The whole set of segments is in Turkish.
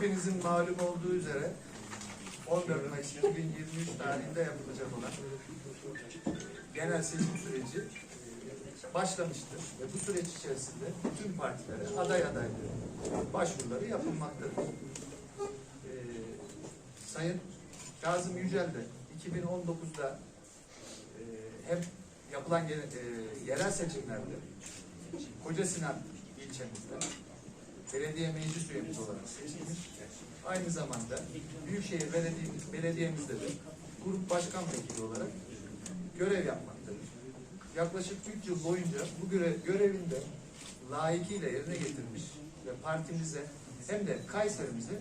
Hepinizin malum olduğu üzere 14 Mayıs 2023 tarihinde yapılacak olan genel seçim süreci başlamıştır ve bu süreç içerisinde tüm partilere aday adaylığı başvuruları yapılmaktadır. Ee, Sayın Kazım Yücel de 2019'da e, hem yapılan e, yerel seçimlerde Koca Sinan ilçemizde belediye meclis üyemiz olarak seçilmiş. Aynı zamanda Büyükşehir Belediyemiz, Belediye'mizde de grup başkan vekili olarak görev yapmaktadır. Yaklaşık 3 yıl boyunca bu görev, görevinde layıkıyla yerine getirmiş ve partimize hem de Kayserimize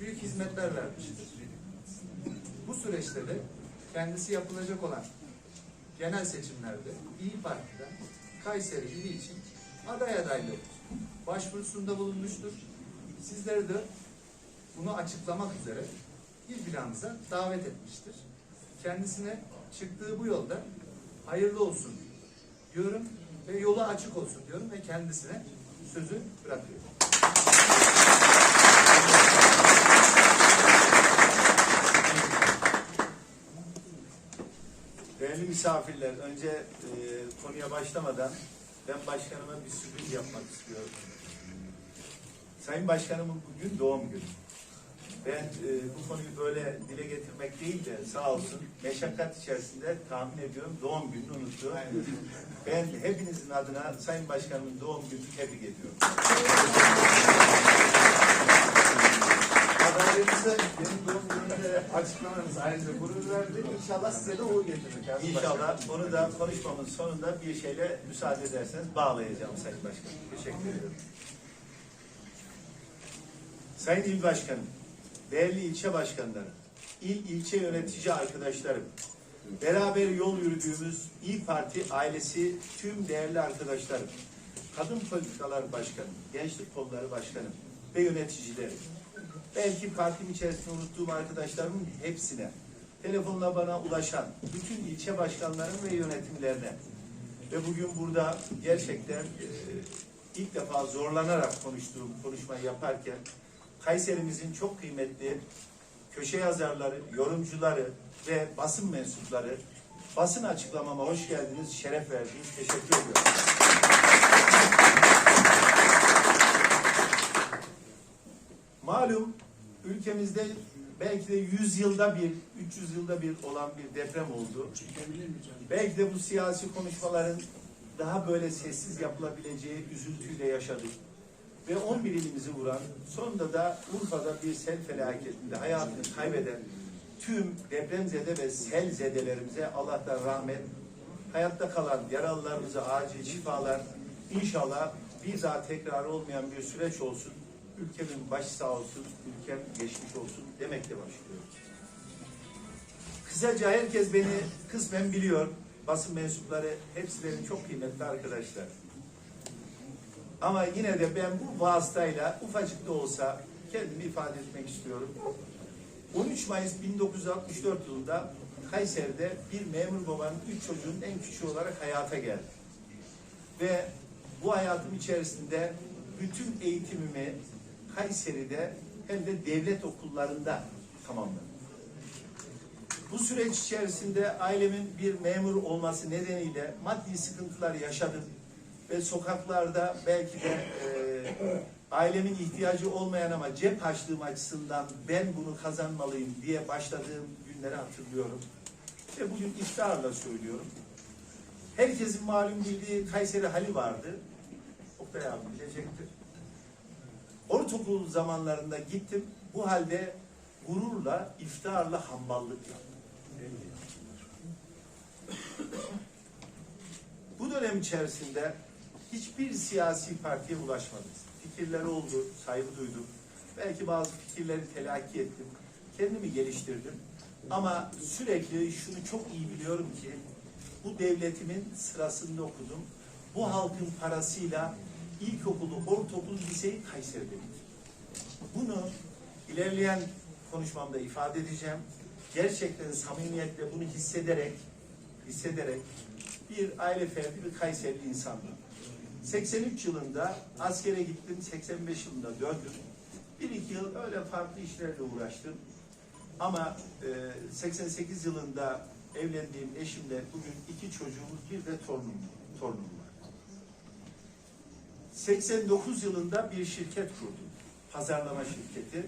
büyük hizmetler vermiştir. Bu süreçte de kendisi yapılacak olan genel seçimlerde İyi Parti'den Kayseri ili için aday adaylığı başvurusunda bulunmuştur. Sizleri de bunu açıklamak üzere il binamıza davet etmiştir. Kendisine çıktığı bu yolda hayırlı olsun diyorum ve yolu açık olsun diyorum ve kendisine sözü bırakıyorum. Değerli misafirler, önce e, konuya başlamadan ben başkanıma bir sürpriz yapmak istiyorum. Sayın Başkanımın bugün doğum günü. Ben e, bu konuyu böyle dile getirmek değil de sağ olsun meşakkat içerisinde tahmin ediyorum doğum gününü unuttu. Ben hepinizin adına Sayın Başkanımın doğum gününü tebrik ediyorum. Adaylığınızı benim doğum günümde açıklamanız ayrıca gurur verdi. İnşallah size de uğur getirir. Kazım İnşallah onu da konuşmamın sonunda bir şeyle müsaade ederseniz bağlayacağım Sayın Başkanım. Teşekkür ediyorum. Sayın İl Başkanım, değerli ilçe başkanları, il ilçe yönetici arkadaşlarım, beraber yol yürüdüğümüz İyi Parti ailesi tüm değerli arkadaşlarım, Kadın Politikalar Başkanı, Gençlik Kolları Başkanı ve yöneticilerim, belki partim içerisinde unuttuğum arkadaşlarımın hepsine, telefonla bana ulaşan bütün ilçe başkanlarım ve yönetimlerine ve bugün burada gerçekten e, ilk defa zorlanarak konuştuğum konuşmayı yaparken Kayserimizin çok kıymetli köşe yazarları, yorumcuları ve basın mensupları basın açıklamama hoş geldiniz, şeref verdiniz. Teşekkür ediyorum. Malum ülkemizde belki de 100 yılda bir, 300 yılda bir olan bir deprem oldu. Belki de bu siyasi konuşmaların daha böyle sessiz yapılabileceği üzüntüyle yaşadık. Ve 11 ilimizi vuran, sonunda da Urfa'da bir sel felaketinde hayatını kaybeden tüm depremzede ve sel zedelerimize Allah'tan rahmet, hayatta kalan yaralılarımıza acil şifalar, inşallah bir daha tekrar olmayan bir süreç olsun. Ülkemin başı sağ olsun, ülkem geçmiş olsun demekle başlıyor. Kısaca herkes beni kısmen biliyor. Basın mensupları hepsi benim çok kıymetli arkadaşlar. Ama yine de ben bu vasıtayla ufacık da olsa kendimi ifade etmek istiyorum. 13 Mayıs 1964 yılında Kayseri'de bir memur babanın üç çocuğun en küçüğü olarak hayata geldi. Ve bu hayatım içerisinde bütün eğitimimi Kayseri'de hem de devlet okullarında tamamladım. Bu süreç içerisinde ailemin bir memur olması nedeniyle maddi sıkıntılar yaşadım ve sokaklarda belki de e, ailemin ihtiyacı olmayan ama cep harçlığım açısından ben bunu kazanmalıyım diye başladığım günleri hatırlıyorum. Ve bugün iftiharla söylüyorum. Herkesin malum bildiği Kayseri Hali vardı. Oktay abi bilecektir. Ortaokul zamanlarında gittim. Bu halde gururla, iftiharla hamballık yaptım. Bu dönem içerisinde hiçbir siyasi partiye ulaşmadım. Fikirleri oldu, saygı duydum. Belki bazı fikirleri telakki ettim. Kendimi geliştirdim. Ama sürekli şunu çok iyi biliyorum ki bu devletimin sırasında okudum. Bu halkın parasıyla ilkokulu, ortaokul, liseyi Kayseri'de. Bunu ilerleyen konuşmamda ifade edeceğim. Gerçekten samimiyetle bunu hissederek hissederek bir aile ferdi bir Kayserili insandım. 83 yılında askere gittim, 85 yılında döndüm. Bir iki yıl öyle farklı işlerle uğraştım. Ama e, 88 yılında evlendiğim eşimle bugün iki çocuğumuz bir de torunum, torunum var. 89 yılında bir şirket kurdum. Pazarlama şirketi.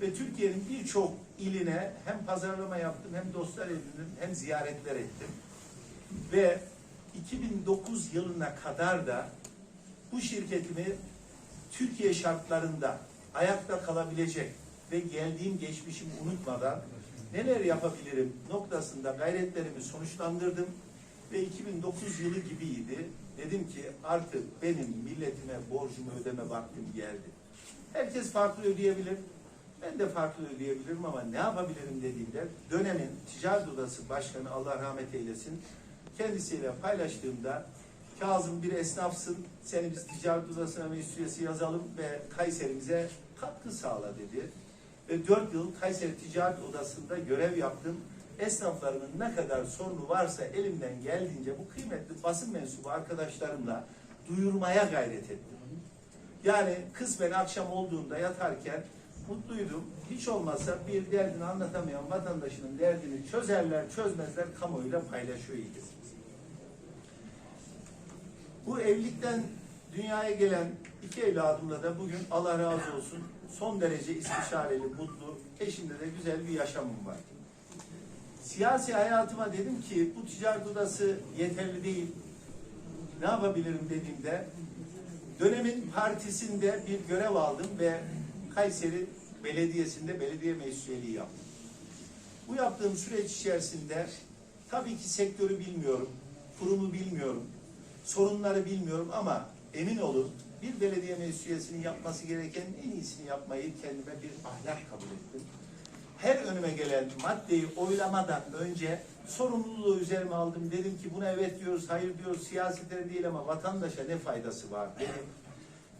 Ve Türkiye'nin birçok iline hem pazarlama yaptım hem dostlar edindim hem ziyaretler ettim. Ve 2009 yılına kadar da bu şirketimi Türkiye şartlarında ayakta kalabilecek ve geldiğim geçmişimi unutmadan neler yapabilirim noktasında gayretlerimi sonuçlandırdım ve 2009 yılı gibiydi. Dedim ki artık benim milletime borcumu ödeme vaktim geldi. Herkes farklı ödeyebilir. Ben de farklı ödeyebilirim ama ne yapabilirim dediğimde dönemin Ticaret Odası Başkanı Allah rahmet eylesin kendisiyle paylaştığımda Kazım bir esnafsın, seni biz ticaret odasına meclis yazalım ve Kayserimize katkı sağla dedi. Ve dört yıl Kayseri Ticaret Odası'nda görev yaptım. Esnaflarımın ne kadar sorunu varsa elimden geldiğince bu kıymetli basın mensubu arkadaşlarımla duyurmaya gayret ettim. Yani kısmen akşam olduğunda yatarken mutluydum. Hiç olmazsa bir derdini anlatamayan vatandaşının derdini çözerler çözmezler kamuoyuyla paylaşıyor idik. Bu evlilikten dünyaya gelen iki evladımla da bugün Allah razı olsun son derece istişareli, mutlu, eşimde de güzel bir yaşamım var. Siyasi hayatıma dedim ki bu ticaret odası yeterli değil. Ne yapabilirim dediğimde dönemin partisinde bir görev aldım ve Kayseri Belediyesi'nde belediye meclis üyeliği yaptım. Bu yaptığım süreç içerisinde tabii ki sektörü bilmiyorum, kurumu bilmiyorum, sorunları bilmiyorum ama emin olun bir belediye meclis üyesinin yapması gereken en iyisini yapmayı kendime bir ahlak kabul ettim. Her önüme gelen maddeyi oylamadan önce sorumluluğu üzerime aldım. Dedim ki buna evet diyoruz, hayır diyoruz, siyaseten değil ama vatandaşa ne faydası var dedim.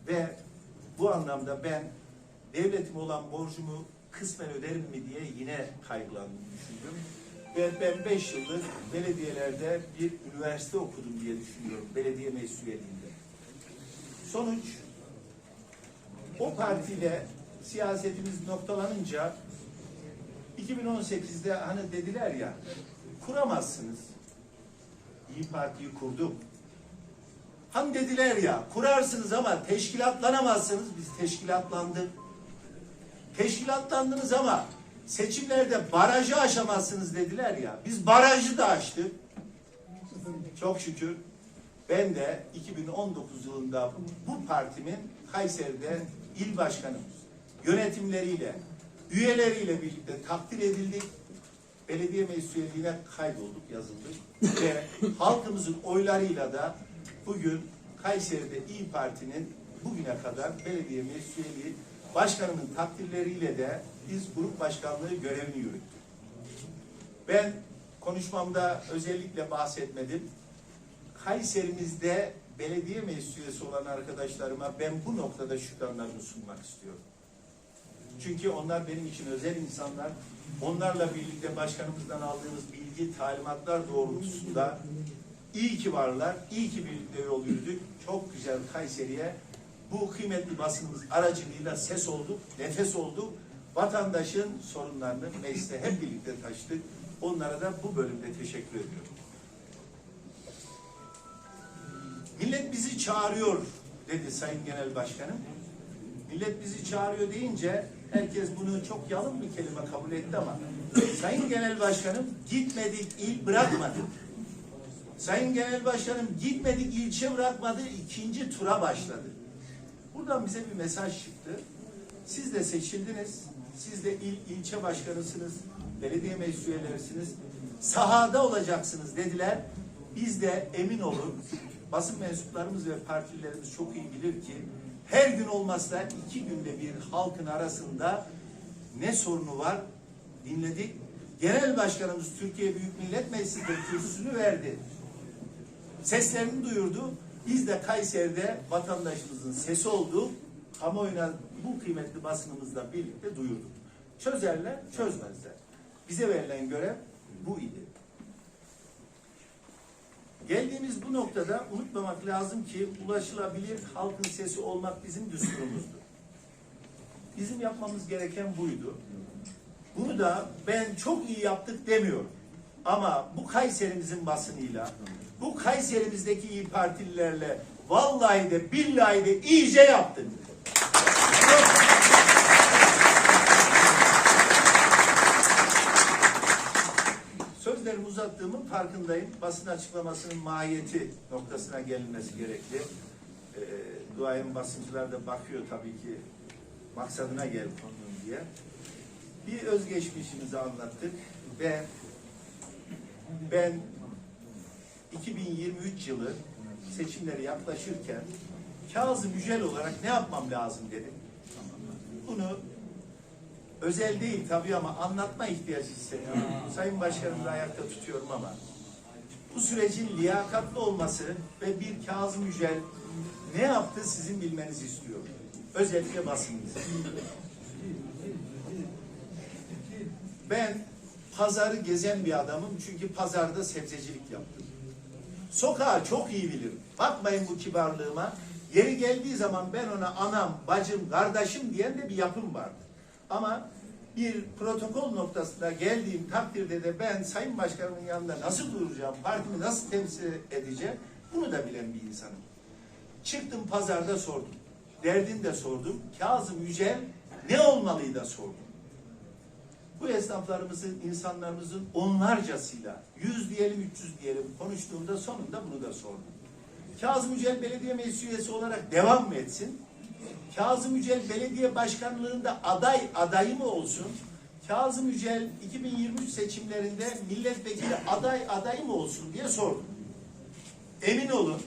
Ve bu anlamda ben devletime olan borcumu kısmen öderim mi diye yine kaygılandım, düşündüm. Ve ben beş yıldır belediyelerde bir üniversite okudum diye düşünüyorum. Belediye meclis üyeliğinde. Sonuç o partiyle siyasetimiz noktalanınca 2018'de hani dediler ya kuramazsınız. İyi Parti'yi kurduk. Hani dediler ya kurarsınız ama teşkilatlanamazsınız. Biz teşkilatlandık. Teşkilatlandınız ama seçimlerde barajı aşamazsınız dediler ya. Biz barajı da aştık. Çok şükür ben de 2019 yılında bu partimin Kayseri'de il başkanımız yönetimleriyle, üyeleriyle birlikte takdir edildik. Belediye meclis üyeliğine kaydolduk, yazıldık. Ve halkımızın oylarıyla da bugün Kayseri'de İyi Parti'nin bugüne kadar belediye meclis üyeliği başkanımın takdirleriyle de biz grup başkanlığı görevini yürüttük. Ben konuşmamda özellikle bahsetmedim. Kayserimizde belediye meclis üyesi olan arkadaşlarıma ben bu noktada şükranlarımı sunmak istiyorum. Çünkü onlar benim için özel insanlar. Onlarla birlikte başkanımızdan aldığımız bilgi, talimatlar doğrultusunda iyi ki varlar, iyi ki birlikte yol yürüdük. Çok güzel Kayseri'ye bu kıymetli basınımız aracılığıyla ses olduk, nefes olduk. Vatandaşın sorunlarını mecliste hep birlikte taşıdık. Onlara da bu bölümde teşekkür ediyorum. Millet bizi çağırıyor dedi Sayın Genel Başkanım. Millet bizi çağırıyor deyince herkes bunu çok yalın bir kelime kabul etti ama Sayın Genel Başkanım gitmedik il bırakmadık. Sayın Genel Başkanım gitmedik ilçe bırakmadı ikinci tura başladı. Buradan bize bir mesaj çıktı. Siz de seçildiniz. Siz de il, ilçe başkanısınız. Belediye meclis üyelerisiniz. Sahada olacaksınız dediler. Biz de emin olun basın mensuplarımız ve partilerimiz çok iyi bilir ki her gün olmazsa iki günde bir halkın arasında ne sorunu var dinledik. Genel Başkanımız Türkiye Büyük Millet Meclisi'nde kürsüsünü verdi. Seslerini duyurdu. Biz de Kayseri'de vatandaşımızın sesi olduk. Kamuoyuna bu kıymetli basınımızla birlikte duyurduk. Çözerler, çözmezler. Bize verilen görev bu idi. Geldiğimiz bu noktada unutmamak lazım ki ulaşılabilir halkın sesi olmak bizim düsturumuzdur. Bizim yapmamız gereken buydu. Bunu da ben çok iyi yaptık demiyorum. Ama bu Kayserimizin basınıyla, bu Kayserimizdeki iyi Partililerle vallahi de billahi de iyice yaptık. Sözlerimi uzattığımın farkındayım. Basın açıklamasının mahiyeti noktasına gelinmesi gerekli. Ee, duayen basıncılar da bakıyor tabii ki maksadına gel konunun diye. Bir özgeçmişimizi anlattık ve ben 2023 yılı seçimleri yaklaşırken Kazım Yücel olarak ne yapmam lazım dedim. Bunu özel değil tabii ama anlatma ihtiyacı hissediyorum. Sayın Başkanım da ayakta tutuyorum ama bu sürecin liyakatlı olması ve bir Kazım Yücel ne yaptı sizin bilmenizi istiyorum. Özellikle basınınız. Ben pazarı gezen bir adamım çünkü pazarda sebzecilik yaptım. Sokağı çok iyi bilirim. Bakmayın bu kibarlığıma. Yeri geldiği zaman ben ona anam, bacım, kardeşim diyen de bir yapım vardı. Ama bir protokol noktasına geldiğim takdirde de ben Sayın Başkanımın yanında nasıl duracağım, partimi nasıl temsil edeceğim bunu da bilen bir insanım. Çıktım pazarda sordum. Derdini de sordum. Kazım Yücel ne olmalıyı da sordum. Bu esnaflarımızın, insanlarımızın onlarcasıyla, yüz diyelim, 300 diyelim konuştuğumda sonunda bunu da sordum. Kazım Yücel Belediye Meclis üyesi olarak devam mı etsin? Kazım Yücel Belediye Başkanlığında aday adayı mı olsun? Kazım Yücel 2023 seçimlerinde milletvekili aday adayı mı olsun diye sordum. Emin olun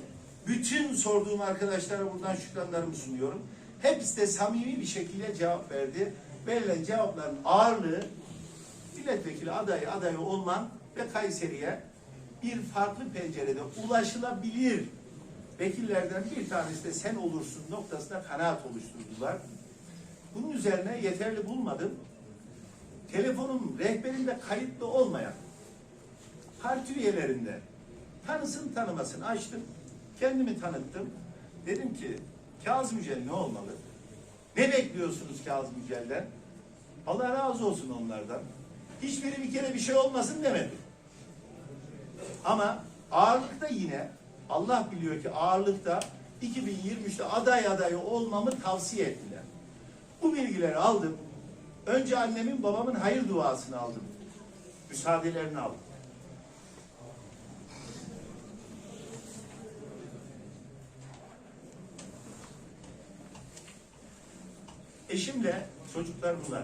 bütün sorduğum arkadaşlara buradan şükranlarımı sunuyorum. Hepsi de samimi bir şekilde cevap verdi. Verilen cevapların ağırlığı milletvekili adayı adayı olman ve Kayseri'ye bir farklı pencerede ulaşılabilir vekillerden bir tanesi de sen olursun noktasına kanaat oluşturdular. Bunun üzerine yeterli bulmadım. Telefonum rehberinde kayıtlı olmayan parti üyelerinde tanısın tanımasın açtım. Kendimi tanıttım. Dedim ki Kazım Yücel ne olmalı? Ne bekliyorsunuz Kazım Yücel'den? Allah razı olsun onlardan. Hiçbiri bir kere bir şey olmasın demedi. Ama ağırlıkta yine Allah biliyor ki ağırlıkta 2023'te aday adayı olmamı tavsiye ettiler. Bu bilgileri aldım. Önce annemin babamın hayır duasını aldım. Müsaadelerini aldım. Eşimle çocuklar bunlar.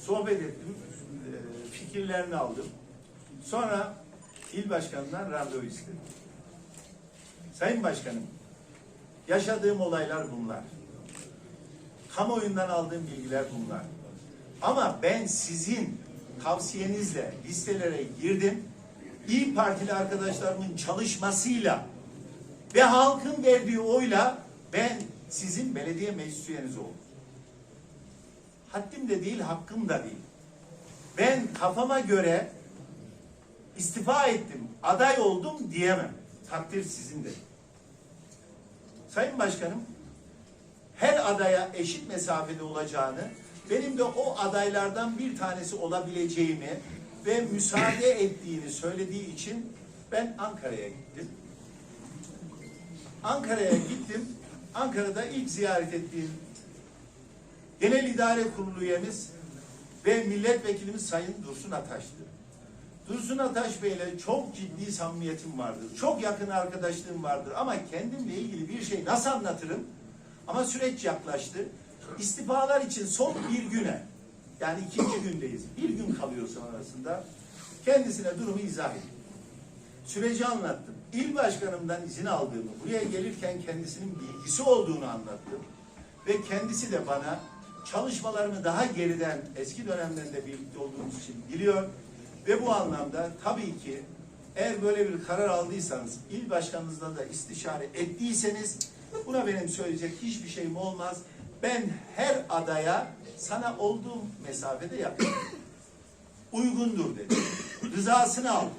Sohbet ettim. e, Fikirlerini aldım. Sonra il başkanından randevu istedim. Sayın Başkanım, yaşadığım olaylar bunlar. Kamuoyundan aldığım bilgiler bunlar. Ama ben sizin tavsiyenizle listelere girdim. İyi Partili arkadaşlarımın çalışmasıyla ve halkın verdiği oyla ben sizin belediye meclis üyeniz oldum. Haddim de değil, hakkım da değil. Ben kafama göre istifa ettim, aday oldum diyemem. Takdir sizin de. Sayın Başkanım, her adaya eşit mesafede olacağını, benim de o adaylardan bir tanesi olabileceğimi ve müsaade ettiğini söylediği için ben Ankara'ya gittim. Ankara'ya gittim. Ankara'da ilk ziyaret ettiğim Genel İdare Kurulu üyemiz ve milletvekilimiz Sayın Dursun Ataş'tı. Dursun Ataş Bey'le çok ciddi samimiyetim vardır. Çok yakın arkadaşlığım vardır. Ama kendimle ilgili bir şey nasıl anlatırım? Ama süreç yaklaştı. İstifalar için son bir güne, yani ikinci gündeyiz. Bir gün kalıyor sonrasında. Kendisine durumu izah ettim. Süreci anlattım. İl başkanımdan izin aldığımı, buraya gelirken kendisinin bilgisi olduğunu anlattım. Ve kendisi de bana çalışmalarımı daha geriden, eski dönemden de birlikte olduğumuz için biliyor. Ve bu anlamda tabii ki eğer böyle bir karar aldıysanız, il başkanınızla da istişare ettiyseniz buna benim söyleyecek hiçbir şeyim olmaz. Ben her adaya sana olduğum mesafede yakınım. Uygundur dedi. Rızasını aldım.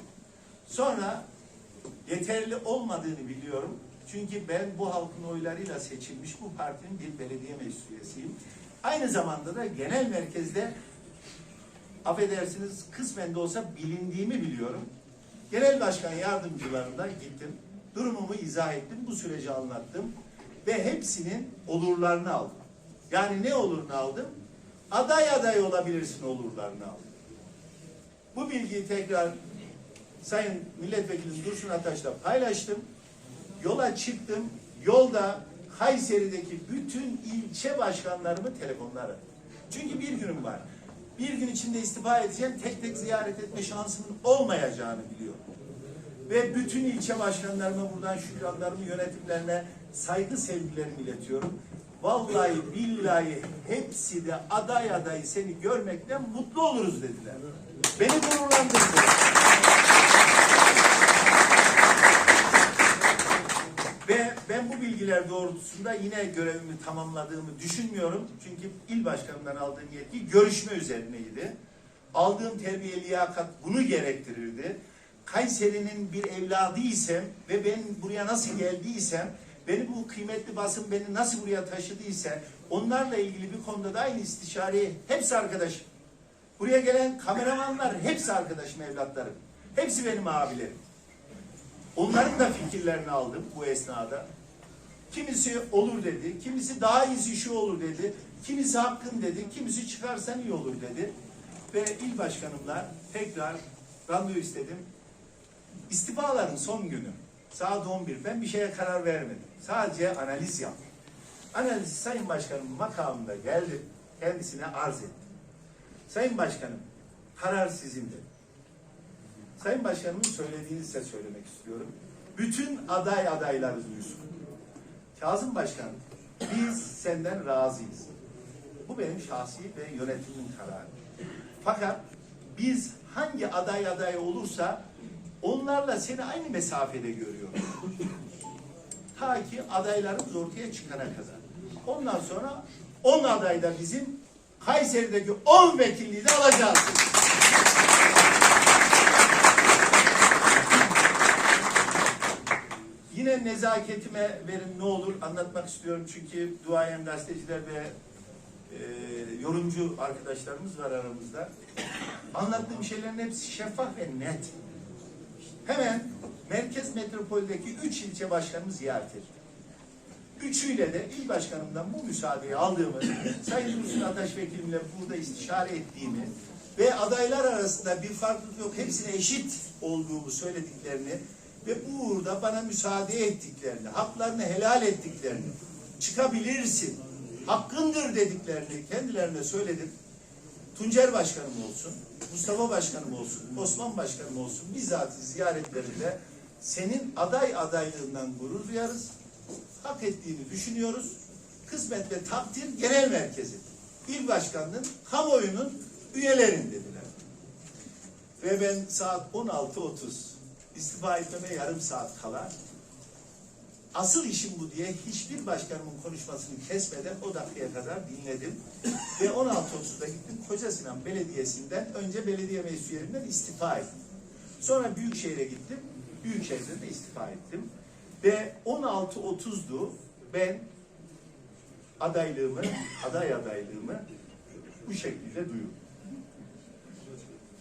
Sonra yeterli olmadığını biliyorum. Çünkü ben bu halkın oylarıyla seçilmiş bu partinin bir belediye meclis üyesiyim. Aynı zamanda da genel merkezde affedersiniz kısmen de olsa bilindiğimi biliyorum. Genel başkan yardımcılarında gittim. Durumumu izah ettim. Bu süreci anlattım. Ve hepsinin olurlarını aldım. Yani ne olurunu aldım? Aday aday olabilirsin olurlarını aldım. Bu bilgiyi tekrar Sayın Milletvekili Dursun Ataş'la paylaştım. Yola çıktım. Yolda Kayseri'deki bütün ilçe başkanlarımı telefonla aradım. Çünkü bir günüm var. Bir gün içinde istifa edeceğim. Tek tek ziyaret etme şansımın olmayacağını biliyorum. Ve bütün ilçe başkanlarıma buradan şükranlarımı yönetimlerine saygı sevgilerimi iletiyorum. Vallahi billahi hepsi de aday aday seni görmekten mutlu oluruz dediler. Beni gururlandırdı. Ve ben bu bilgiler doğrultusunda yine görevimi tamamladığımı düşünmüyorum. Çünkü il başkanından aldığım yetki görüşme üzerineydi. Aldığım terbiye liyakat bunu gerektirirdi. Kayseri'nin bir evladıysam ve ben buraya nasıl geldiysem, beni bu kıymetli basın beni nasıl buraya taşıdıysa, onlarla ilgili bir konuda da aynı istişareyi hepsi arkadaşım. Buraya gelen kameramanlar hepsi arkadaşım, evlatlarım. Hepsi benim abilerim. Onların da fikirlerini aldım bu esnada. Kimisi olur dedi, kimisi daha iyisi şu olur dedi, kimisi hakkın dedi, kimisi çıkarsan iyi olur dedi. Ve il başkanımla tekrar randevu istedim. İstifaların son günü saat 11. Ben bir şeye karar vermedim. Sadece analiz yaptım. Analiz Sayın Başkanım makamında geldim. Kendisine arz ettim. Sayın Başkanım karar sizin dedim. Sayın Başkanımın söylediğini size söylemek istiyorum. Bütün aday adayları duysun. Kazım Başkan, biz senden razıyız. Bu benim şahsi ve yönetimin kararı. Fakat biz hangi aday aday olursa onlarla seni aynı mesafede görüyoruz. Ta ki adaylarımız ortaya çıkana kadar. Ondan sonra 10 aday da bizim Kayseri'deki 10 vekilliği de alacağız. Yine nezaketime verin ne olur anlatmak istiyorum çünkü duayen gazeteciler ve e, yorumcu arkadaşlarımız var aramızda. Anlattığım şeylerin hepsi şeffaf ve net. Hemen Merkez Metropol'deki üç ilçe başkanımı ziyaret ettim. Üçüyle de il başkanımdan bu müsaadeyi aldığımı, Sayın Dursun Ataş vekilimle burada istişare ettiğimi ve adaylar arasında bir farklılık yok, hepsine eşit olduğumu söylediklerini ve bu uğurda bana müsaade ettiklerini, haklarını helal ettiklerini, çıkabilirsin, hakkındır dediklerini kendilerine söyledim. Tuncer Başkanım olsun, Mustafa Başkanım olsun, Osman Başkanım olsun bizzat ziyaretlerinde senin aday adaylığından gurur duyarız. Hak ettiğini düşünüyoruz. Kısmet ve takdir genel merkezi. İl başkanının, kamuoyunun üyelerin dediler. Ve ben saat 16.30 istifa etmeme yarım saat kala asıl işim bu diye hiçbir başkanımın konuşmasını kesmeden o dakikaya kadar dinledim. Ve 16.30'da gittim Koca Sinan Belediyesi'nden önce belediye meclis üyeliğinden istifa ettim. Sonra Büyükşehir'e gittim. Büyükşehir'de de istifa ettim. Ve 16.30'du ben adaylığımı, aday adaylığımı bu şekilde duyurdum.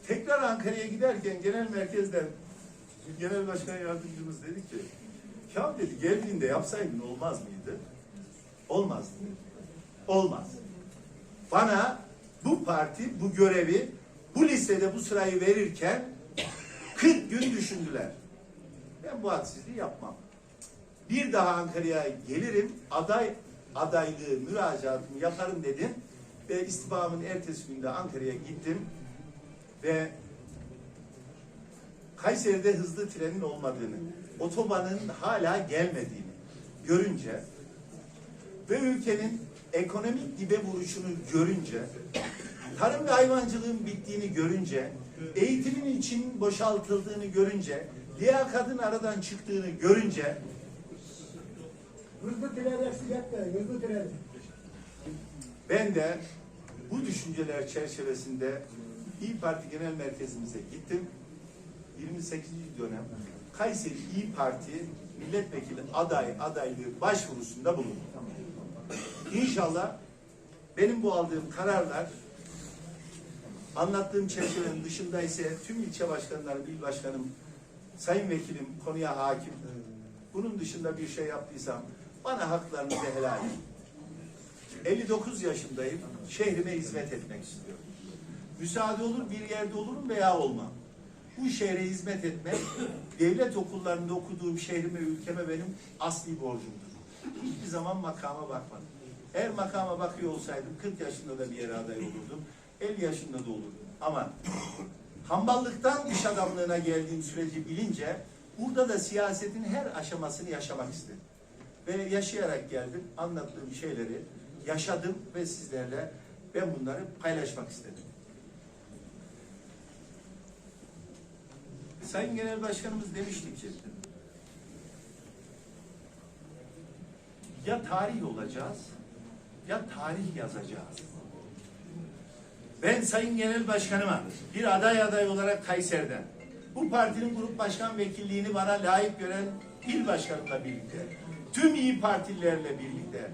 Tekrar Ankara'ya giderken genel merkezden genel başkan yardımcımız dedi ki ya dedi geldiğinde yapsaydın olmaz mıydı? Olmaz. Olmaz. Bana bu parti bu görevi bu listede bu sırayı verirken 40 gün düşündüler. Ben bu hadsizliği yapmam. Bir daha Ankara'ya gelirim, aday adaylığı müracaatımı yaparım dedim. Ve istifamın ertesi günde Ankara'ya gittim. Ve Kayseri'de hızlı trenin olmadığını, otobanın hala gelmediğini görünce ve ülkenin ekonomik dibe vuruşunu görünce, tarım ve hayvancılığın bittiğini görünce, eğitimin için boşaltıldığını görünce, liyakatın aradan çıktığını görünce Hızlı tren hızlı tren. Ben de bu düşünceler çerçevesinde İyi Parti Genel Merkezimize gittim. 28. dönem Kayseri İyi Parti milletvekili aday adaylığı başvurusunda bulundum. İnşallah benim bu aldığım kararlar anlattığım çerçevenin dışında ise tüm ilçe başkanları, il başkanım, sayın vekilim konuya hakim. Bunun dışında bir şey yaptıysam bana haklarınızı helal edin. 59 yaşındayım. Şehrime hizmet etmek istiyorum. Müsaade olur bir yerde olurum veya olmam. Bu şehre hizmet etmek devlet okullarında okuduğum şehrime, ülkeme benim asli borcumdur. Hiçbir zaman makama bakmadım. Eğer makama bakıyor olsaydım 40 yaşında da bir yere aday olurdum. 50 yaşında da olurdum. Ama hamballıktan iş adamlığına geldiğim süreci bilince burada da siyasetin her aşamasını yaşamak istedim. Ve yaşayarak geldim. Anlattığım şeyleri yaşadım ve sizlerle ben bunları paylaşmak istedim. Sayın Genel Başkanımız demişti ki ya tarih olacağız ya tarih yazacağız. Ben Sayın Genel Başkanıma bir aday aday olarak Kayseri'den bu partinin grup başkan vekilliğini bana layık gören il başkanımla birlikte tüm iyi partililerle birlikte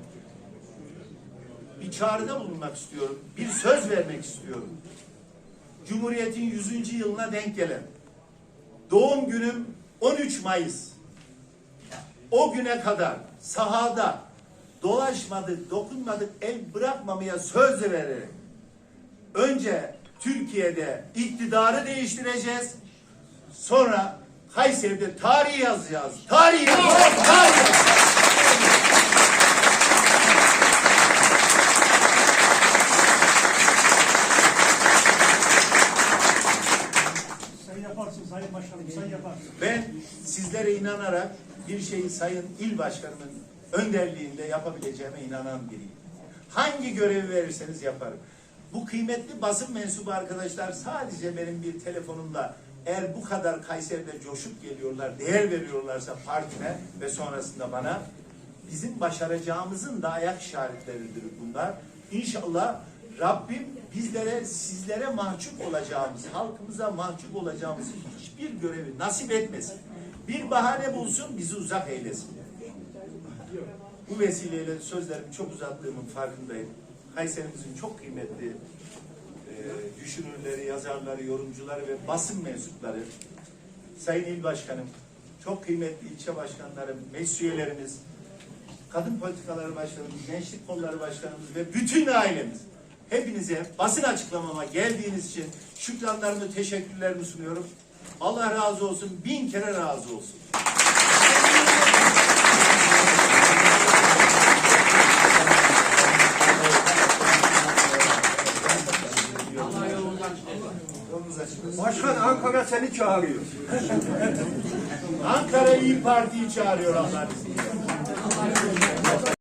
bir çağrıda bulunmak istiyorum. Bir söz vermek istiyorum. Cumhuriyet'in 100. yılına denk gelen doğum günüm 13 Mayıs. O güne kadar sahada dolaşmadık, dokunmadık, el bırakmamaya söz vererek önce Türkiye'de iktidarı değiştireceğiz. Sonra Kayseri'de tarih yazacağız. Tarih yazacağız. Tarih yazacağız. Sen yaparsın Sayın Başkanım, sen yaparsın. Ben sizlere inanarak bir şeyi Sayın İl Başkanımın önderliğinde yapabileceğime inanan biriyim. Hangi görevi verirseniz yaparım. Bu kıymetli basın mensubu arkadaşlar sadece benim bir telefonumla eğer bu kadar Kayseri'de coşup geliyorlar, değer veriyorlarsa partime ve sonrasında bana bizim başaracağımızın da ayak işaretleridir bunlar. İnşallah Rabbim bizlere, sizlere mahcup olacağımız, halkımıza mahcup olacağımız hiçbir görevi nasip etmesin. Bir bahane bulsun, bizi uzak eylesin. Bu vesileyle sözlerimi çok uzattığımın farkındayım. Kayserimizin çok kıymetli e, düşünürleri, yazarları, yorumcuları ve basın mensupları, Sayın İl Başkanım, çok kıymetli ilçe başkanlarım, meclis kadın politikaları başkanımız, gençlik kolları başkanımız ve bütün ailemiz hepinize basın açıklamama geldiğiniz için şükranlarımı, teşekkürlerimi sunuyorum. Allah razı olsun, bin kere razı olsun. Başkan Ankara seni çağırıyor. Ankara İyi Parti'yi çağırıyor Allah izniyle.